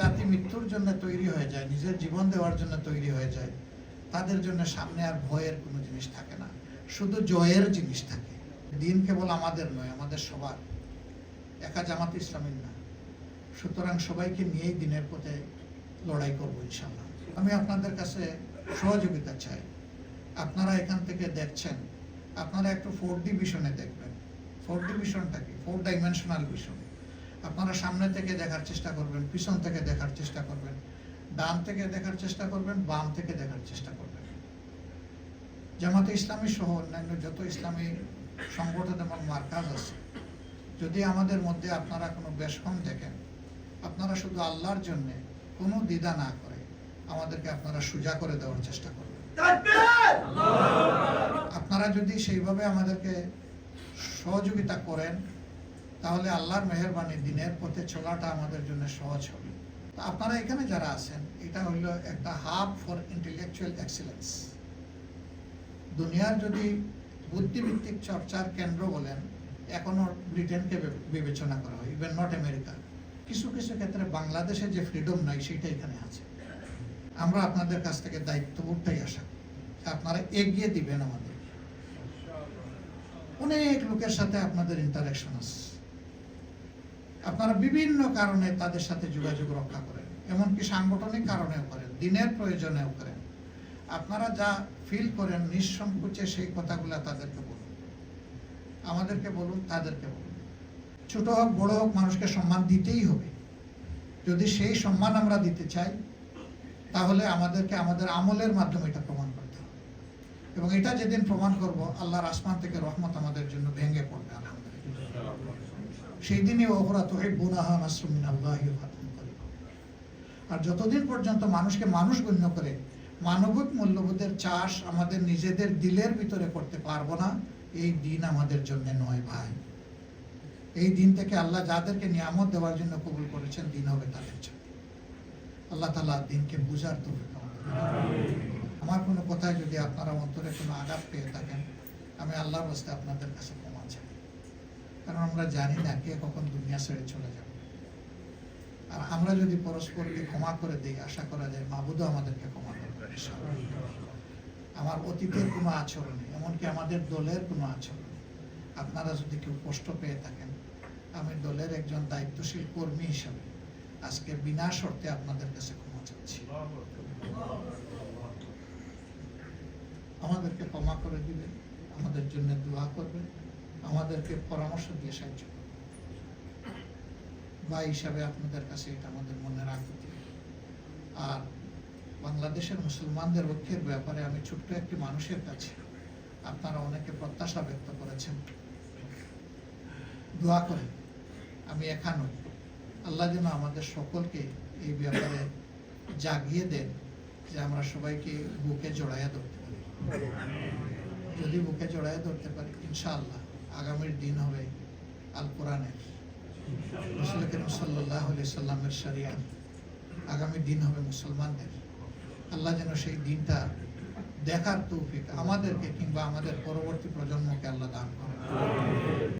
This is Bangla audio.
জাতি মৃত্যুর জন্য তৈরি হয়ে যায়, নিজের জীবন দেওয়ার জন্য তৈরি হয়ে যায়, তাদের জন্য সামনে আর ভয়ের কোনো জিনিস থাকে না। শুধু জয়ের জিনিস থাকে। দিন কেবল আমাদের নয়, আমাদের সবার। একা জামাত ইসলামের না। সুতরাং সবাইকে নিয়েই দিনের পথে লড়াই করব ইনশাল্লাহ আমি আপনাদের কাছে সহযোগিতা চাই। আপনারা এখান থেকে দেখছেন, আপনারা একটু ফোর ডিভিশনে দেখবেন। ফোর ডিভিশনটা কি? Four dimensional vision. আপনারা সামনে থেকে দেখার চেষ্টা করবেন পিছন থেকে দেখার চেষ্টা করবেন ডান থেকে দেখার চেষ্টা করবেন বাম থেকে দেখার চেষ্টা করবেন। জামাতে ইসলামী সহ অন্যান্য যত ইসলামী সংগঠন এবং মার্কাজ আছে যদি আমাদের মধ্যে আপনারা কোনো বেশকম দেখেন আপনারা শুধু আল্লাহর জন্যে কোনো দ্বিধা না করে আমাদেরকে আপনারা সোজা করে দেওয়ার চেষ্টা করবেন। আপনারা যদি সেইভাবে আমাদেরকে সহযোগিতা করেন তাহলে আল্লাহর মেহরবানি দিনের পথে চলাটা আমাদের জন্য সহজ হবে। তো আপনারা এখানে যারা আছেন, এটা হইল একটা হাব ফর ইন্টেলেকচুয়াল এক্সিলেন্স। দুনিয়ার যদি বুদ্ধিভিত্তিক চর্চার কেন্দ্র বলেন, এখনও ব্রিটেনকে বিবে- বিবেচনা করা হয় ইভেন নট আমেরিকা কিছু কিছু ক্ষেত্রে বাংলাদেশে যে ফ্রিডম নাই, সেটা এখানে আছে। আমরা আপনাদের কাছ থেকে দায়িত্ববোধটাই যে আপনারা এগিয়ে দিবেন আমাদের অনেক লোকের সাথে আপনাদের ইন্টারাকশন আছে। আপনারা বিভিন্ন কারণে তাদের সাথে যোগাযোগ রক্ষা করেন, এমনকি সাংগঠনিক কারণেও করেন, দিনের প্রয়োজনেও করেন। আপনারা যা ফিল করেন নিঃসংকোচে সেই কথাগুলো তাদেরকে বলুন। আমাদেরকে বলুন, তাদেরকে বলুন। ছোট হোক, বড় হোক, মানুষকে সম্মান দিতেই হবে। যদি সেই সম্মান আমরা দিতে চাই, তাহলে আমাদেরকে আমাদের আমলের মাধ্যমে এটা প্রমাণ করতে হবে। এবং এটা যেদিন প্রমাণ করব, আল্লাহর আসমান থেকে রহমত আমাদের জন্য ভেঙে পড়বে, আলহামদুলিল্লাহ। সেই দিনই ওহরা তো বুনাহা নাসরুমিন আল্লাহ আর যতদিন পর্যন্ত মানুষকে মানুষ গণ্য করে, মানবিক মূল্যবোধের চাষ আমাদের নিজেদের দিলের ভিতরে করতে পারব না, এই দিন আমাদের জন্য নয় ভাই। এই দিন থেকে আল্লাহ যাদেরকে নিয়ামত দেওয়ার জন্য কবুল করেছেন, দিন হবে তাদের জন্য। আল্লাহ তালা দিনকে বুঝার তো আমার কোনো কথায় যদি আপনারা অন্তরে কোনো আঘাত পেয়ে থাকেন, আমি আল্লাহর রাস্তায় আপনাদের কাছে কারণ আমরা জানি না কে কখন দুনিয়া ছেড়ে চলে যাবে। আর আমরা যদি পরস্পরকে ক্ষমা করে দিই, আশা করা যায় মাবুদও আমাদেরকে ক্ষমা করবে আমার অতীতের কোনো আচরণে এমনকি আমাদের দলের কোনো আচরণে আপনারা যদি কেউ কষ্ট পেয়ে থাকেন, আমি দলের একজন দায়িত্বশীল কর্মী হিসাবে আজকে বিনা শর্তে আপনাদের কাছে ক্ষমা চাচ্ছি। আমাদেরকে ক্ষমা করে দিবেন, আমাদের জন্য দোয়া করবেন। আমাদেরকে পরামর্শ দিয়ে সাহায্য করবেন ভাই হিসাবে আপনাদের কাছে এটা আমাদের মনে রাখতে আর বাংলাদেশের মুসলমানদের ঐক্যের ব্যাপারে আমি ছোট্ট একটি মানুষের কাছে আপনারা অনেকে প্রত্যাশা ব্যক্ত করেছেন। দোয়া করেন। আমি একা নই আল্লাহ যেন আমাদের সকলকে এই ব্যাপারে জাগিয়ে দেন যে আমরা সবাইকে বুকে জড়াইয়া ধরতে পারি। যদি বুকে জড়াইয়া ধরতে পারি, ইনশাআল্লাহ আগামীর দিন হবে আল কোরআনের সাল্লামের সারিয়া আগামী দিন হবে মুসলমানদের। আল্লাহ যেন সেই দিনটা দেখার তৌফিক আমাদেরকে কিংবা আমাদের পরবর্তী প্রজন্মকে আল্লাহ দান করেন।